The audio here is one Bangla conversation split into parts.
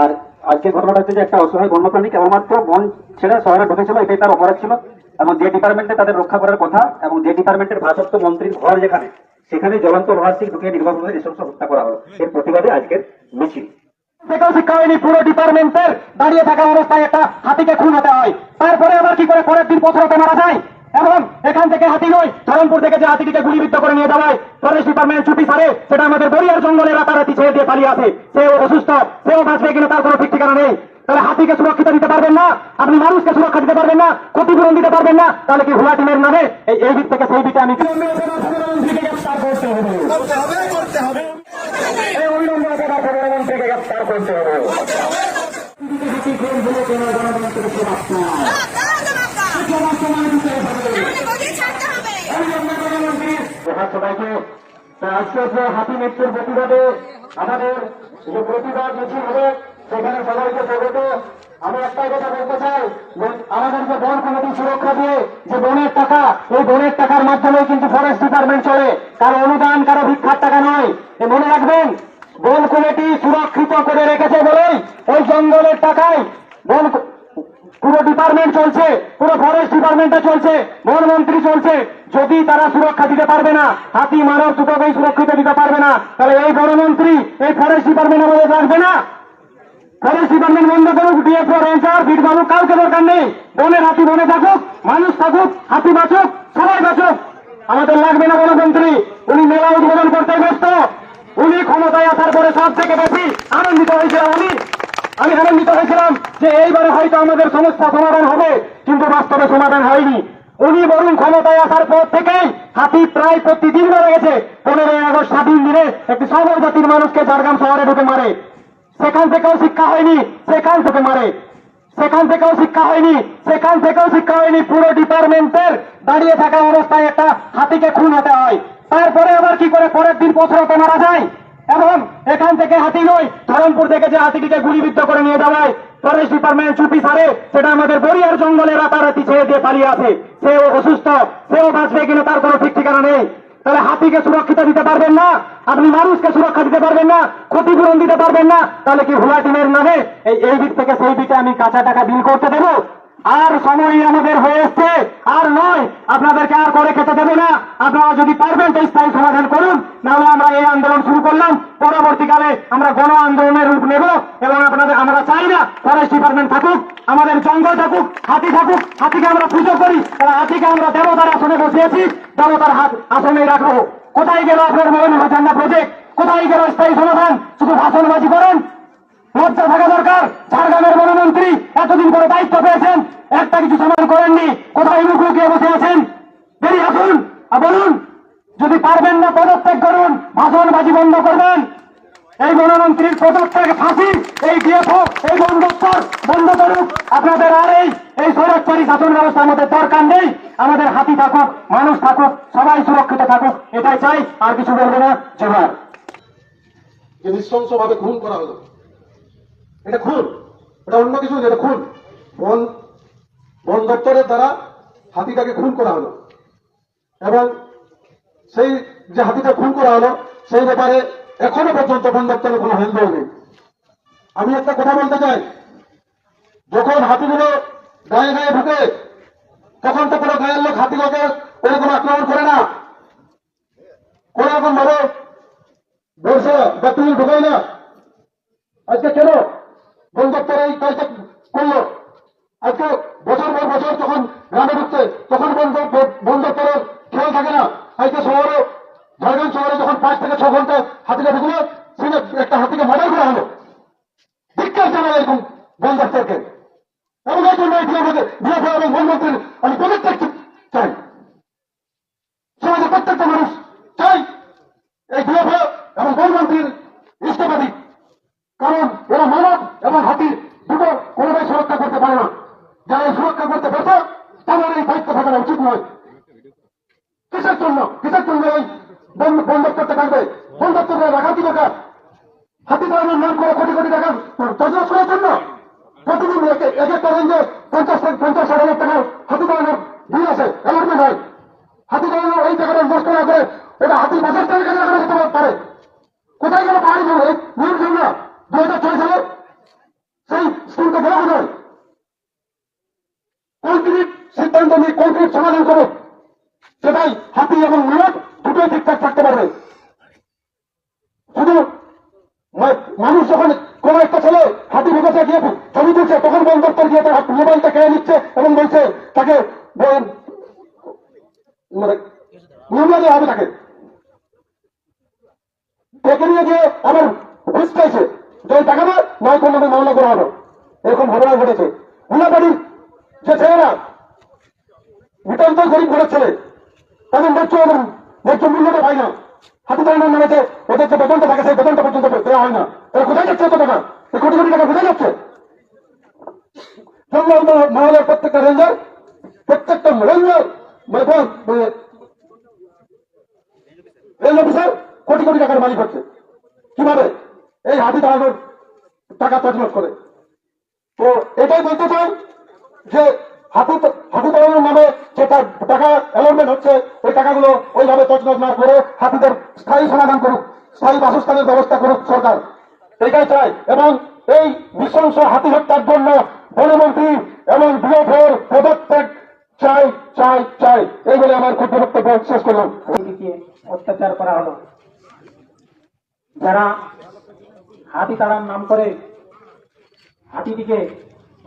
আর আজকে ঘটনাটা হচ্ছে যে একটা অসহায় বন্যপ্রাণী কেবলমাত্র বন ছেড়ে শহরে ঢুকেছিল, এটাই তার অপরাধ ছিল। এবং যে ডিপার্টমেন্টে তাদের রক্ষা করার কথা এবং যে ডিপার্টমেন্টের ভারপ্রাপ্ত মন্ত্রীর ঘর যেখানে, সেখানে জ্বলন্ত নৃশংস হত্যা করা হলো। এর প্রতিবাদে আজকের মিছিল। পুরো দাঁড়িয়ে থাকা অবস্থায় একটা হাতিকে খুন হতে হয়। তারপরে আবার কি করে পরের দিন পথরতে মারা যায়? এবং এখান থেকে হাতি নয়। ধরমপুর থেকে যে হাতিটিকে গুলিবিদ্ধ করে নিয়ে যাওয়ায় ফরেস্ট ডিপার্টমেন্ট ছুটি সারে সেটা আমাদের বরিয়ার জঙ্গলে রাতারাতি ছেড়ে দিয়ে পালিয়ে আছে। সেও অসুস্থ সেও বাঁচবে কিনা তার কোনো ঠিক ঠিকানা নেই। তাহলে হাতিকে সুরক্ষিত দিতে পারবেন না আপনি মানুষকে সুরক্ষা দিতে পারবেন না ক্ষতিপূরণ দিতে পারবেন না তাহলে কি হুলা টিমের নামে? এই এই দিক থেকে সেই দিকে আমি গ্রেফতার করতে হবে করতে হবে করতে হবে এই অবিলম্বে একেবারে প্রধানমন্ত্রীকে গ্রেফতার করতে হবে জোহার সবাইকে তো আজকে যে হাতি মৃত্যুর প্রতিবাদে আমাদের যে প্রতিবাদ মিছিল হবে, সেখানে সবাইকে স্বাগত। আমি একটাই কথা বলতে চাই আমাদের যে বন কমিটি সুরক্ষা দিয়ে যে বনের টাকা, এই বনের টাকার মাধ্যমে কিন্তু ফরেস্ট ডিপার্টমেন্ট চলে। কারও অনুদান, কারও ভিক্ষার টাকা নয়। মনে রাখবেন, বন কমিটি সুরক্ষিত করে রেখেছে বলেই ওই জঙ্গলের টাকায় বন পুরো ডিপার্টমেন্ট চলছে, পুরো ফরেস্ট ডিপার্টমেন্টটা চলছে, বনমন্ত্রী চলছে। যদি তারা সুরক্ষা দিতে পারবে না, হাতি মানব দুটোকেই সুরক্ষিত দিতে পারবে না, তাহলে এই বনমন্ত্রী, এই ফরেস্ট ডিপার্টমেন্ট আমাদের রাখবে না। ফরেস্ট ডিপার্টমেন্ট বন্ধ করুক ডিএফও রেঞ্জার বিট বালুক, কাউকে দরকার নেই। বনের হাতি, বনে থাকুক, মানুষ থাকুক, হাতি বাঁচুক, সবাই বাঁচুক। আমাদের লাগবে না গণতন্ত্রী উনি মেলা উদ্বোধন করতে ব্যস্ত। উনি ক্ষমতায় আসার পরে সব থেকে বেশি আনন্দিত হয়েছিলাম আমি আমি আনন্দিত হয়েছিলাম যে এইবারে হয়তো আমাদের সমস্যা সমাধান হবে, কিন্তু বাস্তবে সমাধান হয়নি। উনি বরং ক্ষমতায় আসার পর থেকেই হাতি প্রায় প্রতিদিন মারা গেছে। পনেরোই আগস্ট স্বাধীন দিনে একটি সবর জাতির মানুষকে ঝাড়গ্রাম শহরে ঢুকে মারে। সেখান থেকেও শিক্ষা হয়নি, সেখান থেকে মারে। সেখান থেকেও শিক্ষা হয়নি, সেখান থেকেও শিক্ষা হয়নি। পুরো ডিপার্টমেন্টের দাঁড়িয়ে থাকা অবস্থায় একটা হাতিকে খুন হতে হয়। তারপরে আবার কি করে পরের দিন পথরতে মারা যায়? এবং এখান থেকে হাতি নয়, ধরমপুর থেকে যে হাতিটিকে গুলিবিদ্ধ করে নিয়ে যাওয়ায় ফরেস্ট ডিপার্টমেন্ট চুপি সারে, সেটা আমাদের বরিয়ার জঙ্গলে রাতারাতি ছেড়ে দিয়ে পালিয়ে আছে। সেও অসুস্থ, সেও বাঁচবে কিনা তার কোনো ঠিক ঠিকানা নেই। তাহলে হাতিকে সুরক্ষিত দিতে পারবেন না? আপনি মানুষকে সুরক্ষা দিতে পারবেন না? ক্ষতিপূরণ দিতে পারবেন না? তাহলে কি হুলা টিমের নামে এই দিক থেকে সেই দিকে আমি কাঁচা টাকা বিল করতে দেবো? আর সময় আমাদের হয়ে এসছে, আর নয়, আপনাদেরকে আর করে খেতে দেবো না। আপনারা যদি পারবেন তো স্থায়ী সমাধান করুন, নাহলে আমরা এই আন্দোলন শুরু করলাম। পরবর্তীকালে আমরা গণ আন্দোলনের রূপ নেব এবং আপনাদের আমরা চাই না ফরেস্ট ডিপার্টমেন্ট থাকুক, আমাদের জঙ্গল থাকুক, হাতি থাকুক, হাতিকে আমরা পুজো করি তাহলে হাতিকে আমরা দেবতার আসনে বসিয়েছি, দেবতার হাত আসনে রাখব। কোথায় গেল আপনার মৌন হাজান্না প্রজেক্ট কোথায় গেল স্থায়ী সমাধান? শুধু ভাষণবাজি করেন লজ্জা থাকা দরকার। ঝাড়গ্রামের বনমন্ত্রী এতদিন পরে দায়িত্ব পেয়েছেন। একটা কিছু সমাধান করেননি। কোথায় মুখ লুকিয়ে বসে আছেন? বেরিয়ে আসুন আর বলুন, যদি পারবেন না পদত্যাগ করুন, ভাষণবাজি বন্ধ করবেন। এই বনমন্ত্রীর পদত্যাগ ফাঁসি, এই ডিএফও এই বন দপ্তর বন্ধ করুক। আপনাদের আর এই এই সরকারি শাসন ব্যবস্থার মধ্যে দরকার নেই। আমাদের হাতি থাকুক, মানুষ থাকুক, সবাই সুরক্ষিত থাকুক, এটাই চাই, আর কিছু বলব না, জোহার। যে নৃশংসভাবে খুন করা হলো। এটা খুন। এটা অন্য কিছু যেটা খুন। বন বন দপ্তরের দ্বারা হাতিটাকে খুন করা হলো। এবং সেই যে হাতিটা খুন করা হলো, সেই ব্যাপারে এখনও পর্যন্ত বন দপ্তরের কোনো হেলদোল নেই। আমি একটা কথা বলতে চাই। যখন হাতিগুলো গায়ে গায়ে ঢুকে, তখন তো কোনো গায়ের লোক হাতিগুলোকে ওরকম আক্রমণ করে না। কোন রকম ভাবে বর্ষা বা তুমি ঢোকাই না। আজকে কেন? বন দপ্তর এই কাজটা করল আজকে বছর পর বছর যখন গ্রামে ঢুকছে তখন বন দপ- বন দপ্তরের খেয়াল থাকে না আজকে শহরে ঝাড়গ্রাম শহরে যখন পাঁচ থেকে ছ ঘণ্টা হাতিটা ঢুকলো সেটা একটা হাতিকে মার্ডার করা হলো ধিক্কার জানাই এরকম বন দপ্তরকে এবং এই জন্য ডিএফও এবং বনমন্ত্রীর আমি পদত্যাগ চাই সমাজের প্রত্যেকটা মানুষ চাই এই ডিএফও এবং বনমন্ত্রীর ইস্তফা দিক কারণ এরা মানব এবং হাতি দুটো কোনোটাই সুরক্ষা করতে পারে না যারা এই সুরক্ষা করতে পারছে তাদের এই দায়িত্ব থাকাটা উচিত নয় কিসের জন্য কিসের জন্য এই বন বন দপ্তরটা থাকবে বন দপ্তরে রাখা কি দরকার হাতি ধরনের নাম করে কোটি কোটি টাকা তজরস করার জন্য প্রতিদিন এক এক একটা রেঞ্জে পঞ্চাশ থেকে পঞ্চাশ ষাট হাজার টাকা হাতি ধরনের বিল আছে অ্যালটমেন্ট হয় হাতি ধরনের ওই টাকাটা নষ্ট না করে এটা হাতি বাজার থেকে কেনা করে হতে পারে কোথায় গেল পাহাড়ি জন্য নিয়ম জন্য দু হাজার ছয় সালে গেলে বোঝায় কংক্রিট সিদ্ধান্ত নিয়ে কংক্রিট সমাধান করো সেটাই হাতি এবং মানব দুটোই ঠিকঠাক থাকতে পারবে শুধু মা- মানুষ যখন কোন একটা ছেলে হাতি ভেবেছে গিয়ে ছবি তুলছে তখন বন দপ্তর গিয়ে তার মোবাইলটা কেড়ে নিচ্ছে এবং বলছে তাকে ব- মানে মামলা দেওয়া হবে তাকে ডেকে নিয়ে গিয়ে আবার ঘুষ চাইছে যে ওই টাকা না নয় কোন নামে মামলা করা হবে এরকম ঘটনা ঘটেছে হুলাবাড়ির যে ছেলেরা নিতান্ত গরিব ঘরের ছেলে তাদের ন্যায্য এবং ন্যায্য মূল্যটা পায় না। হাতি চালানোর নামেতে ওদের যে বেতনটা থাকে, সেই বেতনটা পর্যন্ত দেওয়া হয় না। তারা কোথায় যাচ্ছে এত টাকা? কোটি কোটি টাকা কোথায় যাচ্ছে? মহলের প্রত্যেকটা রেঞ্জার প্রত্যেকটা ranger rail officer crore crore টাকার মালিক হচ্ছে। কীভাবে? এই হাতি চালানোর টাকা তজমত করে। তো এটাই বলতে চাই যে হাতি হাতি চালানোর নামে যে টা- টাকা অ্যালটমেন্ট হচ্ছে ওই টাকাগুলো ওইভাবে তজমত না করে হাতিদের স্থায়ী সমাধান করুক, স্থায়ী বাসস্থানের ব্যবস্থা করুক সরকার। এটাই চাই। এবং এই নৃশংস হাতি হত্যার জন্য বনমন্ত্রী এবং বিএফের পদত্যাগ চাই চাই চাই। এই বলে আমার ক্ষুদ্র বক্তব্য শেষ করলাম। অত্যাচার করা হলো। যারা হাতি তাড়ার নাম করে হাতিটিকে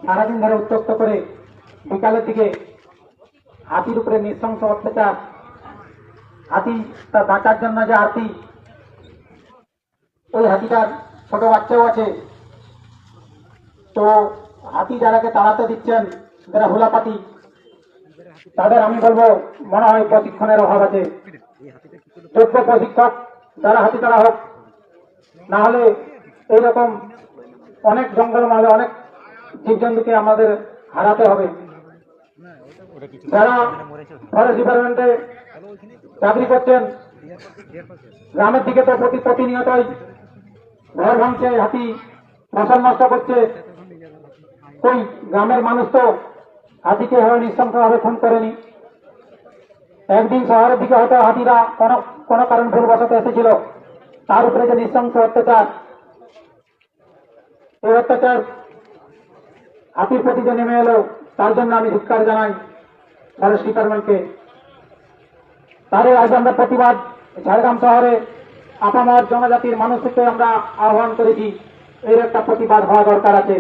সারাদিন ধরে উত্তক্ত করে বিকালের দিকে হাতির উপরে নৃশংস অত্যাচার। হাতি তা বাঁচার জন্য যে হাতি ওই হাতিটার ছোট বাচ্চাও আছে। তো হাতি যারাকে তাড়াতে দিচ্ছেন, যারা হুলাপাতি, তাদের আমি বলব, মনে হয় প্রশিক্ষণের অভাব আছে। যোগ্য প্রশিক্ষক, যারা হাতি তারা হোক, না হলে এইরকম অনেক জঙ্গল মাঝে অনেক জীবজন্তুকে আমাদের হারাতে হবে। যারা ফরেস্ট ডিপার্টমেন্টে চাকরি করছেন গ্রামের দিকে তো প্রতি প্রতিনিয়তই ঘর ভাঙছে হাতি ফসল নষ্ট করছে। ওই গ্রামের মানুষ তো হাতিকে হয়ে নৃশংসভাবে খুন করেনি। একদিন শহরের দিকে হয়তো হাতিরা কোনো কোনো কারণ ভুলবশত এসেছিল। তার উপরে যে নৃশংস অত্যাচার এই অত্যাচার হাতির প্রতি যে নেমে এলো তার জন্য আমি ধিক্কার জানাই। ফরেস্ট ডিপার্টমেন্টকে তারে আজ আমরা প্রতিবাদ। ঝাড়গ্রাম শহরে আপামর জনজাতির মানুষকে আমরা আহ্বান করেছি। এর একটা প্রতিবাদ হওয়া দরকার আছে।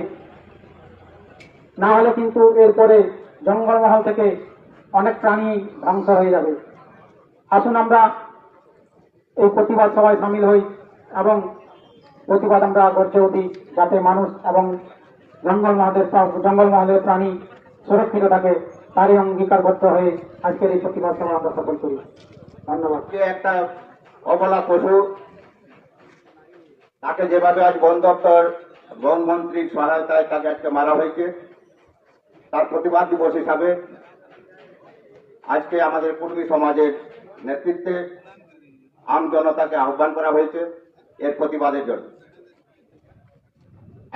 না হলে কিন্তু এরপরে জঙ্গলমহল থেকে অনেক প্রাণী ধ্বংস হয়ে যাবে। আসুন আমরা এই প্রতিবাদ সবাই সামিল হই এবং প্রতিবাদ আমরা গড়ে উঠি যাতে মানুষ এবং জঙ্গলমহলের জঙ্গলমহলের প্রাণী সুরক্ষিত থাকে। তারই অঙ্গীকারবদ্ধ হয়ে আজকের এই প্রতিবাদ সভা আমরা সফল করি। ধন্যবাদ। একটা অবলা পশু, তাকে যেভাবে আজ বন দপ্তর, বন মন্ত্রীর সহায়তায় তাকে আজকে মারা হয়েছে, তার প্রতিবাদ দিবস হিসাবে আজকে আমাদের পূর্বী সমাজের নেতৃত্বে আম জনতাকে আহ্বান করা হয়েছে এর প্রতিবাদের জন্য।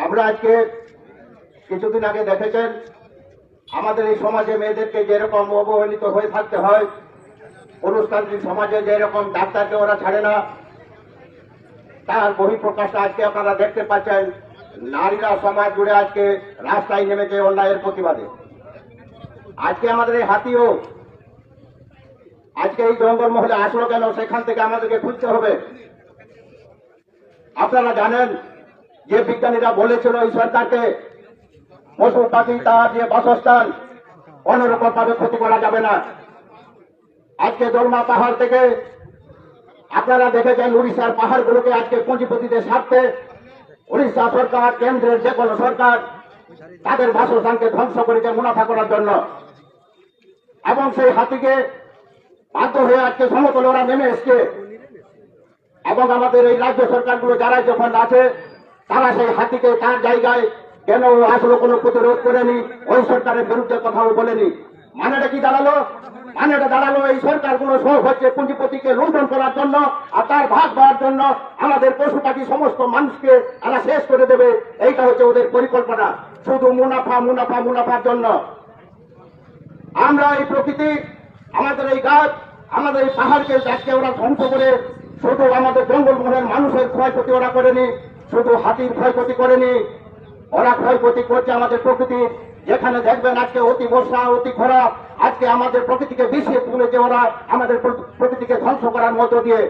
আমরা আজকে কিছুদিন আগে দেখেছেন আমাদের এই সমাজে মেয়েদেরকে যেরকম অবহেলিত হয়ে থাকতে হয় পুরুষতান্ত্রিক সমাজে যেরকম ডাক্তারকে ওরা ছাড়ে না, তার বহিঃপ্রকাশটা আজকে আপনারা দেখতে পাচ্ছেন। নারীরা সমাজ জুড়ে আজকে রাস্তায় নেমেছে অন্যায়ের প্রতিবাদে। আজকে আমাদের এই হাতিও, আজকে এই জঙ্গল মহলে আসলো কেন, সেখান থেকে আমাদেরকে খুঁজতে হবে। আপনারা জানেন, যে বিজ্ঞানীরা বলেছিল এই সরকারকে পশু পাখি তার যে বাসস্থান অন্যরকম ভাবে ক্ষতি করা যাবে না। আজকে দোলমা পাহাড় থেকে আপনারা দেখেছেন উড়িষ্যার পাহাড়গুলোকে আজকে পুঁজিপতিদের স্বার্থে। উড়িষ্যা সরকার, কেন্দ্রের যে কোনো সরকার তাদের বাসস্থানকে ধ্বংস করেছে মুনাফা করার জন্য। এবং সেই হাতিকে বাধ্য হয়ে আজকে সমতলে ওরা নেমে এসছে। এবং আমাদের এই রাজ্য সরকারগুলো যারা যখন আছে, তারা সেই হাতিকে তার জায়গায় কেন আসলে কোনো প্রতিরোধ করেনি? ওই সরকারের বিরুদ্ধে কথাও বলেনি। মানেটা কি দাঁড়াল? মানেটা দাঁড়াল এই সরকারগুলো সব হচ্ছে পুঁজিপতিকে লুণ্ঠন করার জন্য আর তার ভাগ পাওয়ার জন্য আমাদের পশু পাখি সমস্ত মানুষকে এরা শেষ করে দেবে। এইটা হচ্ছে ওদের পরিকল্পনা। শুধু মুনাফা মুনাফা, মুনাফার জন্য। আমরা এই প্রকৃতি, আমাদের এই গাছ, আমাদের এই পাহাড়কে আজকে ওরা ধ্বংস করে শুধু আমাদের জঙ্গলমহলের মানুষের ক্ষয়ক্ষতি ওরা করেনি, শুধু হাতির ক্ষয়ক্ষতি করেনি ওরা ক্ষয়ক্ষতি করছে আমাদের প্রকৃতির যেখানে দেখবেন আজকে অতি বর্ষা, অতি খরা, আজকে আমাদের প্রকৃতিকে বিষিয়ে তুলেছে ওরা আমাদের প্রকৃতিকে ধ্বংস করার মধ্য দিয়ে।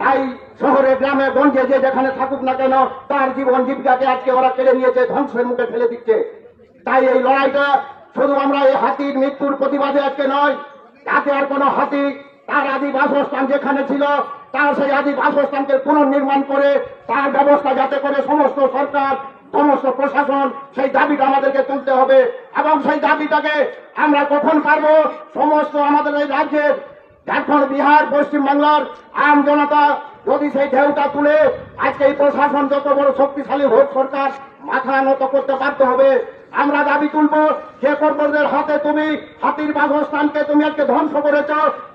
তাই শহরে, গ্রামে, গঞ্জে যে যেখানে থাকুক না কেন, তার জীবন জীবিকাকে আজকে ওরা কেড়ে নিয়েছে, ধ্বংসের মুখে ফেলে দিচ্ছে। তাই এই লড়াইটা শুধু আমরা এই হাতির মৃত্যুর প্রতিবাদে আজকে নয়, তাতে আর কোনো হাতি, তার আদি বাসস্থান যেখানে ছিল, তার সেই আদি বাসস্থানকে পুনর্নির্মাণ করে, তার ব্যবস্থা যাতে করে সমস্ত সরকার সমস্ত প্রশাসন সেই দাবিটা আমাদেরকে তুলতে হবে এবং সেই দাবিটাকে আমরা কখন পারব। সমস্ত আমাদের এই রাজ্যের ঝাড়খণ্ড, বিহার, পশ্চিমবাংলার আম জনতা যদি সেই ঢেউটা তুলে, আজকে এই প্রশাসন যত বড় শক্তিশালী হোক সরকার মাথা নত করতে বাধ্য হবে। আমরা দাবি তুলব, যে কর্মীদের হাতে তুমি হাতির বাসস্থানকে তুমি আজকে ধ্বংস করেছ,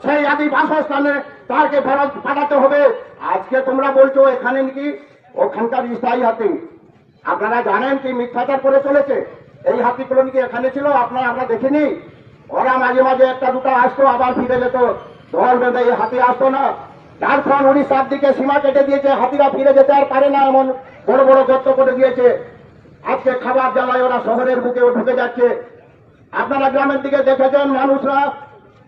সেই আদি বাসস্থানে তাকে ফেরত পাঠাতে হবে। আজকে তোমরা বলছো এখানে নাকি ওখানকার স্থায়ী হাতি। আপনারা জানেন কি মিথ্যাচার করে চলেছে? এই হাতি হাতিগুলো কি এখানে ছিল? আপনারা আমরা দেখিনি। ওরা মাঝে মাঝে একটা দুটো আসতো, আবার ফিরে যেত। দল বেঁধে এই হাতি আসতো না। ঝাড়খণ্ড, উড়িষ্যার দিকে সীমা কেটে দিয়েছে, হাতিরা ফিরে যেতে আর পারে না এমন বড় বড় গর্ত করে দিয়েছে। আজকে খাবার জ্বালায় ওরা শহরের বুকেও ঢুকে যাচ্ছে। আপনারা গ্রামের দিকে দেখেছেন মানুষরা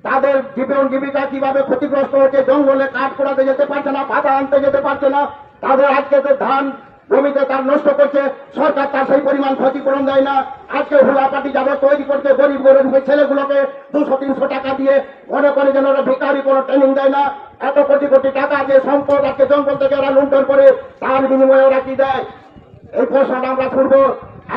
তাদের জীবন জীবিকা কীভাবে ক্ষতিগ্রস্ত হচ্ছে, জঙ্গলে কাঠ করাতে যেতে পারছে না, পাতা আনতে যেতে পারছে না। তাদের আজকে যে ধান জমিতে তার নষ্ট করছে, সরকার তার সেই পরিমাণ ক্ষতিপূরণ দেয় না। আজকে হুলা পাটি যাবে তৈরি করতে গরিব গরিব ছেলেগুলোকে দুশো, তিনশো টাকা দিয়ে মনে করে যেন ওরা ভিকারি কোনো ট্রেনিং দেয় না। এত কোটি কোটি টাকা যে সম্পদ আজকে জঙ্গল থেকে ওরা লুণ্ঠন করে, তার বিনিময়ে ওরা কি দেয়? এই প্রশ্নটা আমরা করব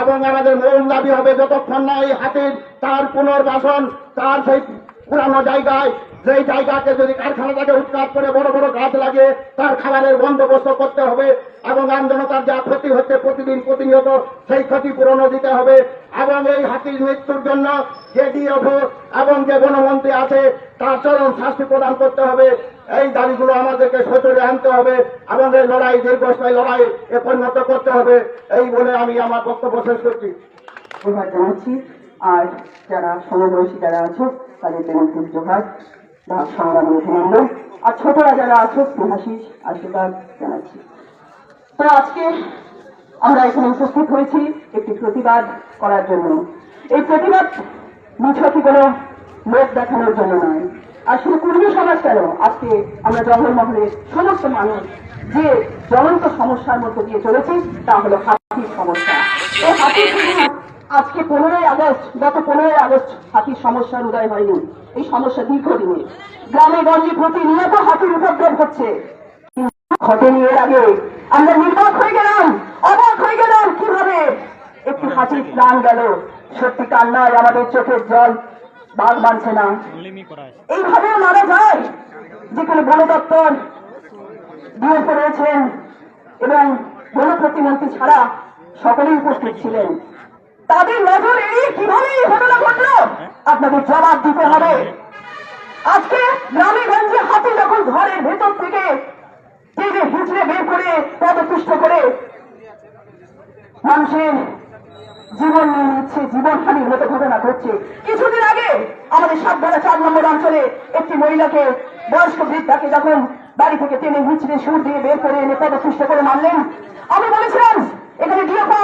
এবং আমাদের মূল দাবি হবে, যতক্ষণ না এই হাতির তার পুনর্বাসন, তার সেই পুরানো জায়গায়, যেই জায়গাকে যদি কারখানাটাকে উৎখাত করে বড় বড় গাছ লাগে তার খাবারের বন্দোবস্ত করতে হবে এবং আমজনতার যা ক্ষতি হচ্ছে প্রতিদিন প্রতিনিয়ত, সেই ক্ষতি ক্ষতিপূরণও দিতে হবে। এবং এই হাতির মৃত্যুর জন্য যে ডিএফও এবং যে গণমন্ত্রী আছে, তার চরম শাস্তি প্রদান করতে হবে। এই দাবিগুলো আমাদেরকে সচরে আনতে হবে এবং এই লড়াই, দীর্ঘস্থায়ী লড়াই এ পরিণত করতে হবে। এই বলে আমি আমার বক্তব্য শেষ করছি। আর যারা সমবয়সী যারা আছো তাদেরকে নতুন জোহার বা সংগ্রামী অভিনন্দন। আর ছোটরা যারা আছো স্নেহাশিস আশীর্বাদ জানাচ্ছি। তো আজকে আমরা এখানে উপস্থিত হয়েছি একটি প্রতিবাদ করার জন্য। এই প্রতিবাদ নিছকই কোনো লোক দেখানোর জন্য নয়। আর শুধু কুর্মী সমাজ কেন? আজকে আমরা জঙ্গলমহলের সমস্ত মানুষ যে জ্বলন্ত সমস্যার মধ্যে দিয়ে চলেছি, তা হলো হাতির সমস্যা। এই হাতির আজকে পনেরোই আগস্ট, গত পনেরোই আগস্ট হাতির সমস্যার উদয় হয়নি। এই সমস্যা দীর্ঘদিনের। গ্রামে গঞ্জে প্রতিনিয়ত হাতির উপদ্রব হচ্ছে। ঘটেনি এর আগে। আমরা নির্বাক হয়ে গেলাম, অবাক হয়ে গেলাম কীভাবে? একটি হাতির প্রাণ গেল। সত্যি কান্নায় আমাদের চোখের জল বাঘ মানছে না। এইভাবে মারা যায়। যেখানে বন দপ্তর ডিএফও রয়েছেন এবং বন প্রতিমন্ত্রী ছাড়া সকলেই উপস্থিত ছিলেন। তাদের নজর এড়িয়ে কীভাবে এই ঘটনা ঘটলো, আপনাদের জবাব দিতে হবে। আজকে গ্রামে গঞ্জে হাতি যখন ঘরের ভেতর থেকে টেনে হিঁচড়ে বের করে পদপুষ্ট করে, মানুষের জীবন নিয়ে নিচ্ছে, জীবনহানির মতো ঘটনা ঘটছে। কিছুদিন আগে আমাদের সাতবেলা চার নম্বর অঞ্চলে একটি মহিলাকে বয়স্ক বৃদ্ধাকে যখন বাড়ি থেকে টেনে হিঁচড়ে সুর দিয়ে বের করে এনে পদপুষ্ট করে মারলেন, আমি বলেছিলাম, এখানে ডিএফও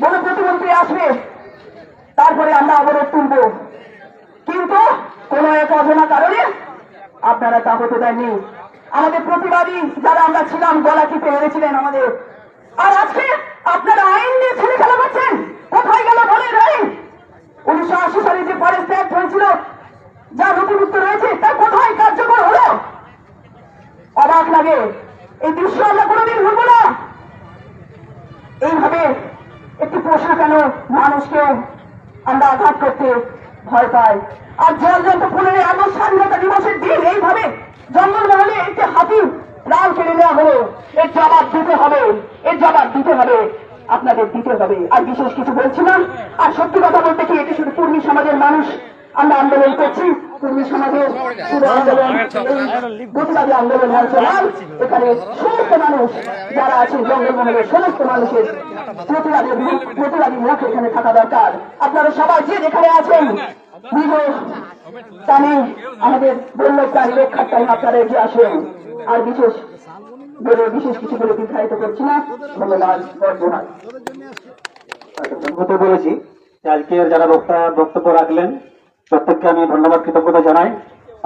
বন প্রতিমন্ত্রী আসবে, তারপরে আমরা অবরোধ তুলব। কিন্তু কোন এক অজানা কারণে আপনারা তা হতে দেননি। আমাদের প্রতিবাদী যারা আমরা ছিলাম, গলা টিপে হেরেছিলেন আমাদের। আর আজকে আপনারা আইন নিয়ে ছেলে খেলা করছেন। কোথায় গেল বলেন আইন উনিশশো আশি সালে যে ফরেস্ট অ্যাক্ট হয়েছিল, যা নথিভুক্ত রয়েছে, তা কোথায় কার্যকর হলো? অবাক লাগে। এই দৃশ্য আমরা কোনোদিন ভুলবো না। এইভাবে একটি প্রশ্ন কেন মানুষকে আমরা আঘাত করতে ভয় পাই? আর জল যন্ত্র পনেরোই আগস্ট স্বাধীনতা দিবসের দিন, এইভাবে জঙ্গলমহলে একটি হাতি লাল কেড়ে নেওয়া হলো। এর জবাব দিতে হবে, এর জবাব দিতে হবে, আপনাদের দিতে হবে। আর বিশেষ কিছু বলছি না। আর সত্যি কথা বলতে কি, এটি শুধু কর্মী সমাজের মানুষ আমরা আন্দোলন করছি। আপনারা সবাই যে যেখানে আছেন আমাদের বন্য প্রাণী রক্ষার টাইম আপনারা এগিয়ে আসেন আর বিশেষ বলে বিশেষ কিছু বলে দীর্ঘায়িত করছি না ধন্যবাদ বলেছি, আজকের যারা বক্তা বক্তব্য রাখলেন প্রত্যেককে আমি ধন্যবাদ কৃতজ্ঞতা জানাই।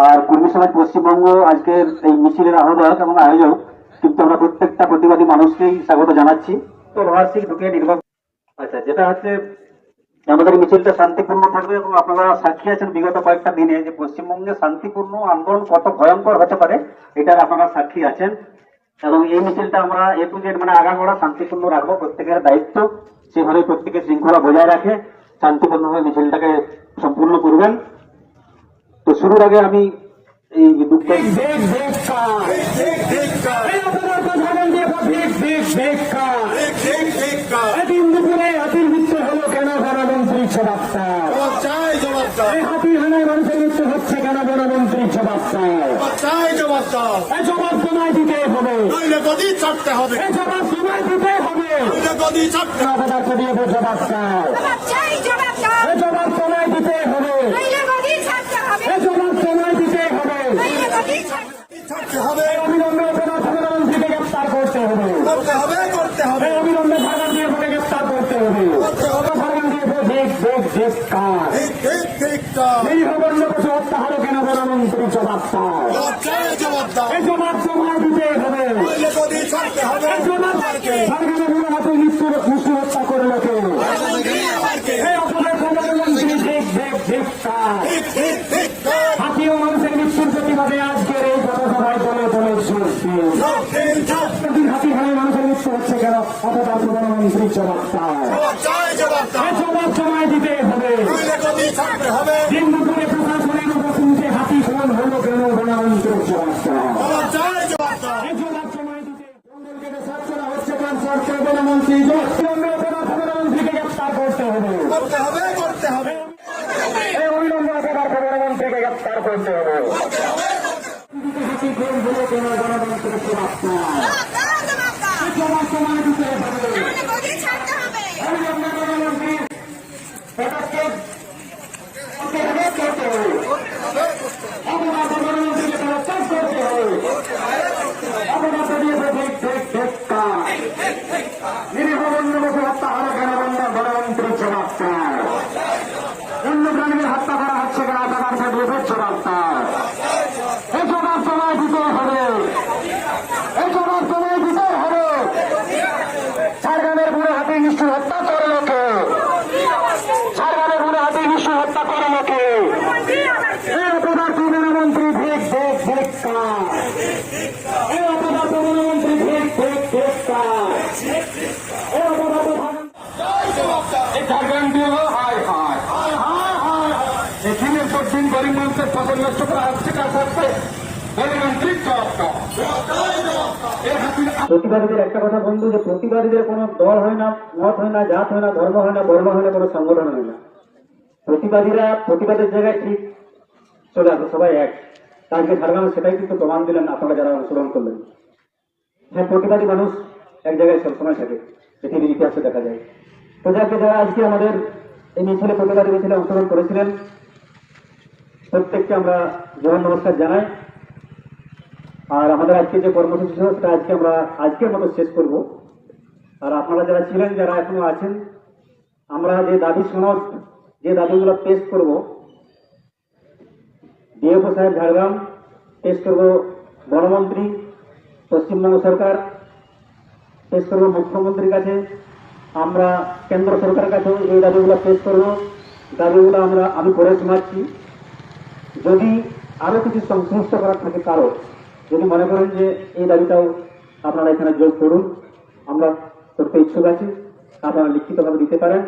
আর কর্মী সমাজ পশ্চিমবঙ্গ আজকের এই মিছিলের আহ্বায়ক এবং আয়োজক কিন্তু আমরা প্রত্যেকটা প্রতিবাদী মানুষকেই স্বাগত জানাচ্ছি। তো লোহার ঢুকে নির্বাচন আচ্ছা যেটা হচ্ছে আমাদের মিছিলটা শান্তিপূর্ণ থাকবে এবং আপনারা সাক্ষী আছেন বিগত কয়েকটা দিনে যে পশ্চিমবঙ্গে শান্তিপূর্ণ আন্দোলন কত ভয়ঙ্কর হতে পারে এটার আপনারা সাক্ষী আছেন। এবং এই মিছিলটা আমরা এ টু জেড মানে আগাগোড়া শান্তিপূর্ণ রাখব প্রত্যেকের দায়িত্ব। সেভাবে প্রত্যেকের শৃঙ্খলা বজায় রাখে। শান্তিপূর্ণভাবে মিছিলটাকে সম্পূর্ণ করবেন। তো শুরুর আগে আমি এই জবাব দাও এই হাতির হানায় মানুষের মৃত্যু হচ্ছে কেন বনমন্ত্রী সভাপ্তার চাই জবাব দাও জবাব তোমায় দিতে হবে। নইলে গদি ছাড়তে হবে। জবাব তোমায় দিতে হবে। নইলে গদি ছাড়তে হবে। দিয়ে জবাব জবাব চাই জবাব দাও এই জবাব তোমায় দিতে হবে নইলে গদি ছাড়তে হবে এই জবাব তোমায় দিতে হবে নইলে গদি ছাড়তে ছাড়তে হবে। অবিলম্বে প্রধানমন্ত্রীকে গ্রেপ্তার করতে হবে। করতে হবে করতে হবে। এই অবিলম্বে ভারত দিয়ে ভোটে গ্রেপ্তার করতে হবে। ভারত দিয়ে ভোট দেখ দেখ দেখ কার। এই হবন্য বসে হত্যা হলো কেন প্রধানমন্ত্রী জবাব দাও। এই জবাব তোমায় দিতে হবে। সরকারের বুড়ো হাতে মৃত্যু মৃত্যু হত্যা করল কে এই অপরাধ প্রধানমন্ত্রী দেখ দেখ দেখ কার ঠিক ঠিক ঠিক কাজ। হাতি ও মানুষের মৃত্যুর প্রতিবাদে আজকের এই জনসভায় দলে দলে চলছে সব ঠিক ঠাক। প্রতিদিন হাতি হানে মানুষের মৃত্যু হচ্ছে কেন অথবা প্রধানমন্ত্রী জবাব দাও জবাব সময় দিতে হবে। দিন দুপুরে প্রশাসনের উপস্থিতিতে হাতি ফোন হলো কেন? প্রধানমন্ত্রী জবাব গ্রেপ্তার করতে হবে। করতে হবে করতে হবে। এই অবিলম্বে এবার প্রধানমন্ত্রীকে গ্রেপ্তার করতে হাতি ফোন হলো কেন? দাও জবাব দাও জবাব সময় দিতে হবে নইলে গদি ছাড়তে হবে অবিলম্বে প্রধানমন্ত্রী পদক্ষেপ করতে হবে করতে হবে অবনা প্রধানমন্ত্রীকে পদক্ষেপ করতে হবে অবনা দিয়ে ঠিক ঠিক ঠিক কাজ নিরীহ বন্য বসে হত্যা হলো কেন বন্য প্রধানমন্ত্রী জবাব চায় অন্য প্রাণীদের হত্যা করা হচ্ছে কেন প্রধান দিয়ে জবাব চায় এই জবাব সময় দিতে হবে এই জবাব সময় দিতে হবে ঝাড়গ্রামের বুড়ো হাতি নিষ্ঠুর হত্যা করল কে ঝাড়গ্রামের বুড়ো হাতি নিষ্ঠুর হত্যা করল কে এই অপদার্থ প্রধানমন্ত্রী ভেক ভেক ভেক কাজ এই অপদার্থ প্রধানমন্ত্রী ভেক ভেক ভেক কাজ এই অপদার্থ এই ঝাড়গ্রাম দিয়ে হায় হায় হায় হায় হায় এখানে দিন করা প্রতিবাদীদের একটা কথা বন্ধু, যে প্রতিবাদীদের কোনো দল হয় না, মত হয় না, জাত হয় না, ধর্ম হয় না বর্ণ হয় না, কোনো সংগঠন হয় না। প্রতিবাদীরা প্রতিবাদের জায়গায় ঠিক চলে আসে, সবাই এক। তাকে ঝাড়গ্রামে সেটাই কিন্তু প্রমাণ দিলেন আপনারা যারা অংশগ্রহণ করলেন। হ্যাঁ প্রতিবাদী মানুষ এক জায়গায় সবসময় থাকে, পৃথিবীর ইতিহাসে দেখা যায়। তো যাকে যারা আজকে আমাদের এই মিছিলে, প্রতিবাদী মিছিলে অংশগ্রহণ করেছিলেন প্রত্যেককে আমরা জীবন নমস্কার জানাই। আর আমাদের আজকে যে কর্মসূচি ছিল, সেটা আজকে আমরা আজকের মতো শেষ করব। আর আপনারা যারা ছিলেন, যারা এখনও আছেন, আমরা যে দাবি সনদ, যে দাবিগুলো পেশ করব, ডিএফও সাহেব ঝাড়গ্রাম, পেশ করব বনমন্ত্রী, পশ্চিমবঙ্গ সরকার, পেশ করব মুখ্যমন্ত্রীর কাছে, আমরা কেন্দ্র সরকারের কাছেও এই দাবিগুলো পেশ করব। দাবিগুলো আমরা, আমি করে শোনাচ্ছি। যদি আরও কিছু সংশ্লিষ্ট করার থাকে কারও, যদি মনে করেন যে এই দাবিটাও আপনারা এখানে যোগ করুন, আমরা করতে ইচ্ছুক আছি আপনারা লিখিতভাবে দিতে পারেন,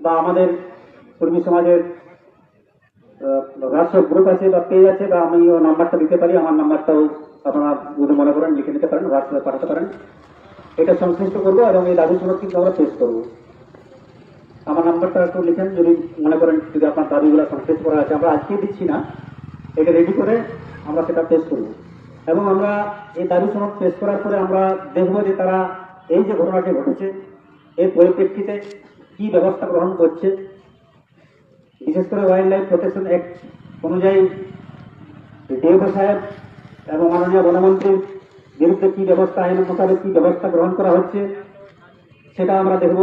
বা আমাদের কর্মী সমাজের হোয়াটসঅ্যাপ গ্রুপ আছে বা পেজ আছে, বা আমি ও নাম্বারটা দিতে পারি, আমার নাম্বারটাও আপনারা যদি মনে করেন লিখে নিতে পারেন, হোয়াটসঅ্যাপে পাঠাতে পারেন। এটা সংশ্লিষ্ট করব এবং এই দাবি কিন্তু আমরা পেশ করব। আমার নাম্বারটা একটু লিখেন, যদি মনে করেন যদি আপনার দাবিগুলো সংশ্লিষ্ট করা আছে। আমরা আজকে দিচ্ছি না, এটা রেডি করে আমরা সেটা পেশ করব। এবং আমরা এই দাবি সনদ পেশ করার পরে আমরা দেখব যে তারা এই যে ঘটনাটি ঘটেছে, এর পরিপ্রেক্ষিতে কি ব্যবস্থা গ্রহণ করছে। বিশেষ করে ওয়াইল্ড লাইফ প্রোটেকশন অ্যাক্ট অনুযায়ী ডিএফও সাহেব এবং মাননীয় বনমন্ত্রীর বিরুদ্ধে কি ব্যবস্থা আইন মোতাবেক কি ব্যবস্থা গ্রহণ করা হচ্ছে, সেটা আমরা দেখব।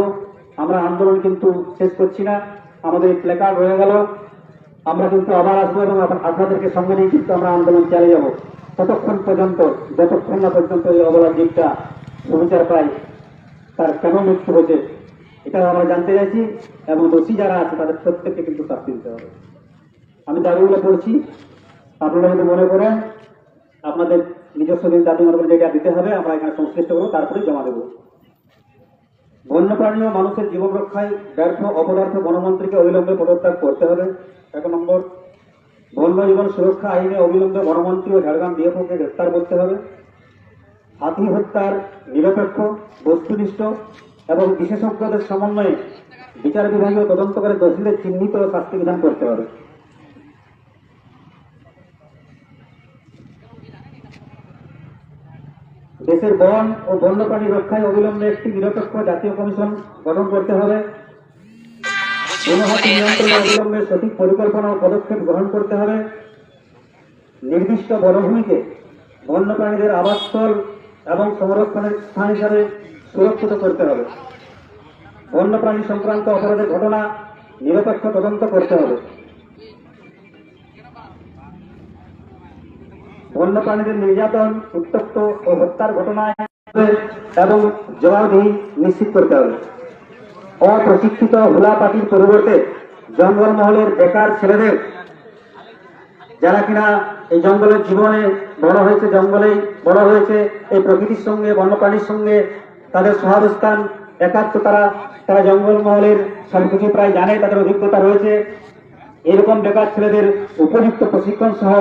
আমরা আন্দোলন কিন্তু শেষ করছি না। আমাদের প্লেকার্ড হয়ে গেল। আমরা কিন্তু আবার আসব এবং আপ- আপনাদেরকে সঙ্গে নিয়ে কিন্তু আমরা আন্দোলন চালিয়ে যাব। ততক্ষণ পর্যন্ত, যতক্ষণ না পর্যন্ত এই অবলা জীবটা সুবিচার পায়, তার কেন মৃত্যু হয়েছে এটা আমরা জানতে চাইছি এবং দোষী যারা আছে, তাদের প্রত্যেককে কিন্তু শাস্তি দিতে হবে। আমি দাবিগুলো পড়ছি আপনারা যদি মনে করেন, আপনাদের নিজস্ব দিন দাবি মনে যেটা দিতে হবে, আমরা এখানে সংশ্লিষ্ট করব তারপরে জমা দেবো। বন্যপ্রাণী ও মানুষের জীবন রক্ষায় ব্যর্থ অপদার্থ বনমন্ত্রীকে অবিলম্বে পদত্যাগ করতে হবে। এক নম্বর, বন্য জীবন সুরক্ষা আইনে অবিলম্বে বনমন্ত্রী ও ঝাড়গ্রাম ডিএফওকে গ্রেফতার করতে হবে। হাতি হত্যার নিরপেক্ষ, বস্তুনিষ্ঠ এবং বিশেষজ্ঞদের সমন্বয়ে বিচার বিভাগীয় তদন্ত করে দোষীদের চিহ্নিত ও শাস্তি বিধান করতে হবে। দেশের বন ও বন্যপ্রাণী রক্ষায় অবিলম্বে একটি নিরপেক্ষ জাতীয় কমিশন গঠন করতে হবে। অবিলম্বে সঠিক পরিকল্পনা ও পদক্ষেপ গ্রহণ করতে হবে। নির্দিষ্ট বনভূমিকে বন্যপ্রাণীদের আবাসস্থল এবং সংরক্ষণের স্থান হিসাবে সুরক্ষিত করতে হবে। বন্যপ্রাণী সংক্রান্ত অপরাধের ঘটনা নিরপেক্ষ তদন্ত করতে হবে। বন্যপ্রাণীদের নির্যাতন উত্তপ্ত ও হত্যার ঘটনায় এবং জবাবদিহি নিশ্চিত করতে হবে। অপ্রশিক্ষিত হুলা পাটির পরিবর্তে জঙ্গলমহলের বেকার ছেলেদের, যারা কিনা এই জঙ্গলের জীবনে বড় হয়েছে, জঙ্গলেই বড় হয়েছে, এই প্রকৃতির সঙ্গে, বন্যপ্রাণীর সঙ্গে তাদের সহাবস্থান একাত্ম তারা তারা জঙ্গলমহলের সবকিছু প্রায় জানে তাদের অভিজ্ঞতা রয়েছে। এরকম বেকার ছেলেদের উপযুক্ত প্রশিক্ষণ সহ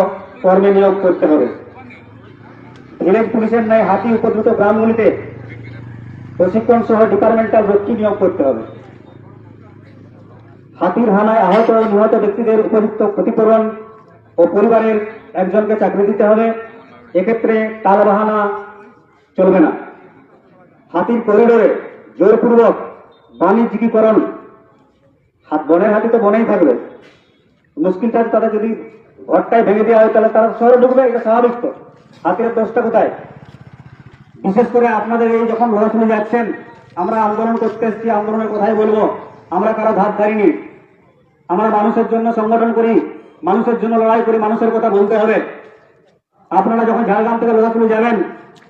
কর্মে নিয়োগ করতে হবে। ভিলেজ পুলিশের ন্যায় হাতি উপদ্রুত গ্রামগুলিতে প্রশিক্ষণ সহ ডিপার্টমেন্টাল রক্ষী নিয়োগ করতে হবে। হাতির হানায় আহত ও নিহত ব্যক্তিদের উপযুক্ত ক্ষতিপূরণ ও পরিবারের একজনকে চাকরি দিতে হবে। এক্ষেত্রে টালবাহানা চলবে না। হাতির করিডোরে জোরপূর্বক বাণিজ্যিকীকরণ বনের হাতি তো বনেই থাকবে। মুশকিলটা তারা যদি ঘরটাই ভেঙে দেওয়া হয়, তাহলে তারা শহরে ঢুকবে, এটা স্বাভাবিক তো। হাতের দোষটা কোথায়? বিশেষ করে আপনাদের এই যখন লড়াশুনে যাচ্ছেন, আমরা আন্দোলন করতে এসেছি, আন্দোলনের কথাই বলব। আমরা কারও ধার ধারিনি। আমরা মানুষের জন্য সংগঠন করি, মানুষের জন্য লড়াই করি, মানুষের কথা বলতে হবে। আপনারা যখন ঝাড়গ্রাম থেকে লড়াশুনে যাবেন,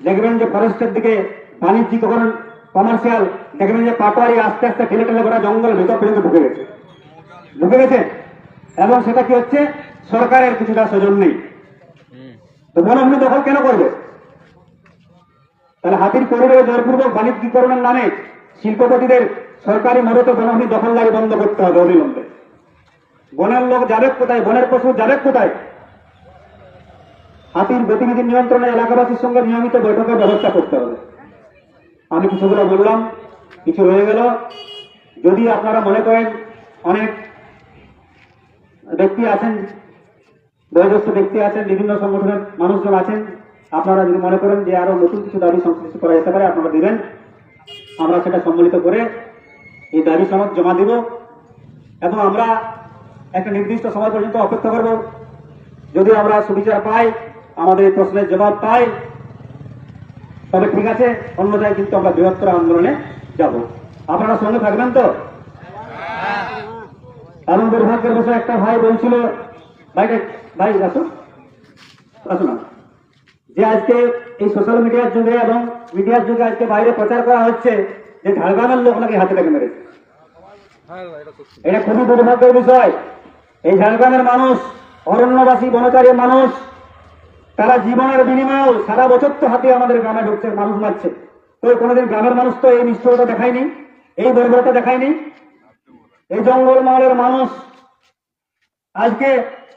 দেখবেন যে ফরেস্টের দিকে বাণিজ্যিকরণ কমার্শিয়াল, দেখবেন যে পাটোয়ারি আস্তে আস্তে ঠেলে ঠেলে করা জঙ্গল ভেতর পর্যন্ত ঢুকে গেছে। ঢুকে গেছে? এবং সেটা কি হচ্ছে? সরকারের কিছুটা সজন নেই। তো বনভূমি দখল কেন করবে? তাহলে হাতির করিডোরে জোরপূর্বক বাণিজ্যিকরণের নামে শিল্পপতিদের সরকারি মদতে বনভূমি দখলদারি বন্ধ করতে হবে অবিলম্বে। বনের লোক যাবে কোথায়? বনের পশু যাবে কোথায়? হাতির গতিবিধি নিয়ন্ত্রণে এলাকাবাসীর সঙ্গে নিয়মিত বৈঠকের ব্যবস্থা করতে হবে। আমি কিছুগুলো বললাম, কিছু রয়ে গেল। যদি আপনারা মনে করেন অনেক ব্যক্তি আছেন, বয়োজ্যেষ্ঠ ব্যক্তি আছেন, বিভিন্ন সংগঠনের মানুষজন আছেন, আপনারা যদি মনে করেন যে আরও নতুন কিছু দাবি সংশ্লিষ্ট করা যেতে পারে, আপনারা দিবেন। আমরা সেটা সম্মিলিত করে এই দাবি সনদ জমা দিব এবং আমরা একটা নির্দিষ্ট সময় পর্যন্ত অপেক্ষা করব। যদি আমরা সুবিচার পাই, আমাদের এই প্রশ্নের জবাব পাই, তবে ঠিক আছে, অন্যথায় কিন্তু আমরা বৃহত্তর আন্দোলনে যাব। আপনারা সঙ্গে থাকবেন তো? এবং দুর্ভাগ্যের বসে একটা ভাই বলছিল ভাইটা ভাই আসো আসো না যে আজকে এই সোশ্যাল মিডিয়ার যুগে এবং মিডিয়ার যুগে আজকে বাইরে প্রচার করা হচ্ছে যে ঝাড়গ্রামের লোক নাকি হাতে লেগে মেরেছে। এটা খুবই দুর্ভাগ্যের বিষয়। এই ঝাড়গ্রামের মানুষ অরণ্যবাসী বনচারী মানুষ তারা জীবনের বিনিময়েও সারা বছর তো হাতে আমাদের গ্রামে ঢুকছে মানুষ মারছে। তো কোনোদিন গ্রামের মানুষ তো এই নিশ্চয়তা দেখায়নি এই বর্বরতা দেখায়নি এই জঙ্গল মহলের মানুষ আজকে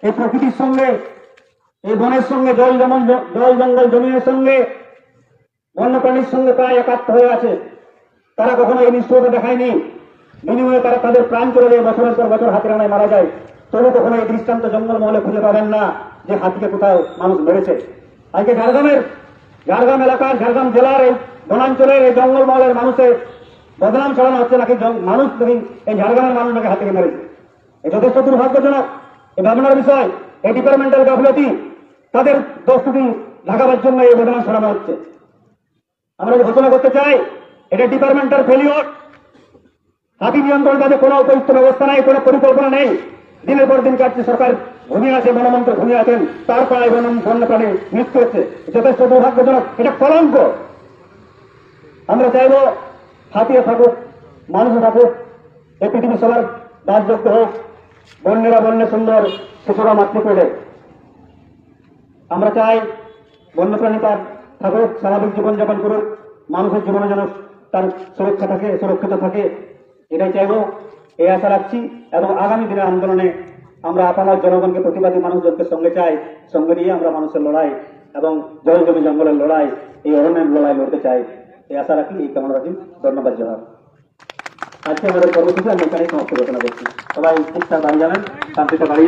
এই প্রকৃতির সঙ্গে, এই বনের সঙ্গে, জল যেমন জল জঙ্গল জমিনের সঙ্গে, বন্যপ্রাণীর সঙ্গে প্রায় একাত্ম হয়ে আছে। তারা কখনো এই নিষ্ঠুরতা দেখায়নি। বিনিময়ে তারা তাদের প্রাণ চলে যায়, বছরের পর বছর হাতের আনায় মারা যায়। তবু কখনো এই দৃষ্টান্ত জঙ্গল মহলে খুঁজে পাবেন না যে হাতিকে কোথাও মানুষ মেরেছে আজকে ঝাড়গ্রামের, ঝাড়গ্রাম এলাকার, ঝাড়গ্রাম জেলার এই বনাঞ্চলের এই জঙ্গল মহলের মানুষের বদনাম ছড়ানো হচ্ছে নাকি মানুষ নাকি এই ঝাড়গ্রামের মানুষ নাকি হাতিকে মেরেছে। এ যথেষ্ট দুর্ভাগ্যজনক এ ভাবনার বিষয়, এই ডিপার্টমেন্টাল গাফলতি, তাদের দোষটি ঢাকাবার জন্য এই বদনাম ছড়ানো হচ্ছে। আমরা ঘোষণা করতে চাই, এটা ডিপার্টমেন্টাল ফেলিওর হাতি নিয়ন্ত্রণ তাদের কোনো উপযুক্ত ব্যবস্থা নাই, কোনো পরিকল্পনা নেই। দিনের পর দিন কাটছে সরকার, ঘুমিয়ে আছে বনমন্ত্র ঘুমিয়ে আছেন। তার পাড়ায় বন বন্যপ্রাণী মৃত্যু হচ্ছে। যথেষ্ট দুর্ভাগ্যজনক, এটা কলঙ্ক। আমরা চাইব হাতিয়ে থাকুক মানুষও থাকুক, এই পৃথিবী সবার দাসযোগ্য হোক, বন্যেরা বন্যে সুন্দর শিশুরা মাতৃ পেলে আমরা চাই বন্যপ্রাণী তার থাকুক, স্বাভাবিক জীবনযাপন করুক, মানুষের জীবনে যেন তার সুরক্ষা থাকে, সুরক্ষিত থাকে। এটাই চাইব, এই আশা রাখছি এবং আগামী দিনের আন্দোলনে আমরা আপনার জনগণকে প্রতিবাদী মানুষজনকে সঙ্গে চাই, সঙ্গে নিয়ে আমরা মানুষের লড়াই এবং জল জমি জঙ্গলের লড়াই, এই অরণ্যের লড়াই লড়তে চাই। এই আশা রাখি এই কামনা রাখি। ধন্যবাদ জানাব। আজকে আমাদের কর্মসূচি আমি এখানেই সমাপ্ত ঘোষণা করছি। সবাই ঠিকঠাক দান জানান, শান্তিতে বাড়ি